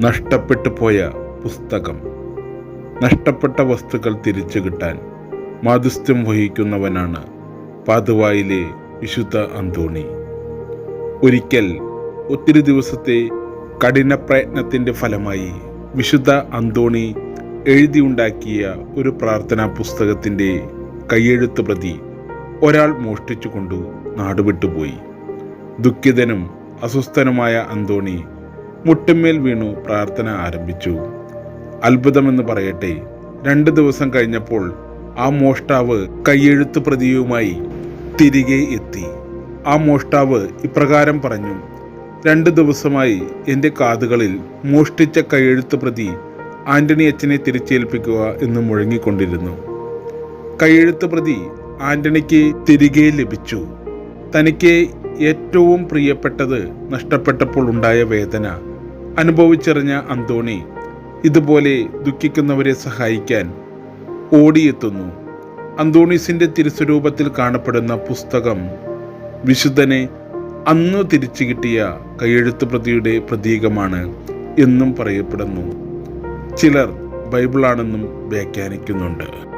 നഷ്ടപ്പെട്ടു പോയ പുസ്തകം. നഷ്ടപ്പെട്ട വസ്തുക്കൾ തിരിച്ചു കിട്ടാൻ മാധുസ്ഥ്യം വഹിക്കുന്നവനാണ് പാതുവായിലെ വിശുദ്ധ അന്തോണി. ഒരിക്കൽ ഒത്തിരി ദിവസത്തെ കഠിന പ്രയത്നത്തിന്റെ ഫലമായി വിശുദ്ധ അന്തോണി എഴുതിയുണ്ടാക്കിയ ഒരു പ്രാർത്ഥനാ പുസ്തകത്തിന്റെ കയ്യെഴുത്ത് പ്രതി ഒരാൾ മോഷ്ടിച്ചു കൊണ്ടു നാടുവിട്ടുപോയി. ദുഃഖിതനും അസ്വസ്ഥനുമായ അന്തോണി മുട്ടുമേൽ വീണു പ്രാർത്ഥന ആരംഭിച്ചു. അത്ഭുതമെന്ന് പറയട്ടെ രണ്ട് ദിവസം കഴിഞ്ഞപ്പോൾ ആ മോഷ്ടാവ് കയ്യെഴുത്ത് പ്രതിയുമായി തിരികെ എത്തി. ആ മോഷ്ടാവ് ഇപ്രകാരം പറഞ്ഞു രണ്ട് ദിവസമായി എന്റെ കാതുകളിൽ മോഷ്ടിച്ച കയ്യെഴുത്ത് പ്രതി ആന്റണി അച്ഛനെ തിരിച്ചേൽപ്പിക്കുക എന്ന് മുഴങ്ങിക്കൊണ്ടിരുന്നു. കയ്യെഴുത്ത് പ്രതി ആന്റണിക്ക് തിരികെ ലഭിച്ചു. തനിക്ക് ഏറ്റവും പ്രിയപ്പെട്ടത് നഷ്ടപ്പെട്ടപ്പോൾ ഉണ്ടായ വേദന അനുഭവിച്ചറിഞ്ഞ അന്തോണി ഇതുപോലെ ദുഃഖിക്കുന്നവരെ സഹായിക്കാൻ ഓടിയെത്തുന്നു. അന്തോണീസിന്റെ തിരുസ്വരൂപത്തിൽ കാണപ്പെടുന്ന പുസ്തകം വിശുദ്ധനെ അന്നു തിരിച്ചു കിട്ടിയ കയ്യെഴുത്ത് പ്രതിയുടെ പ്രതീകമാണ് എന്നും പറയപ്പെടുന്നു. ചിലർ ബൈബിളാണെന്നും വ്യാഖ്യാനിക്കുന്നുണ്ട്.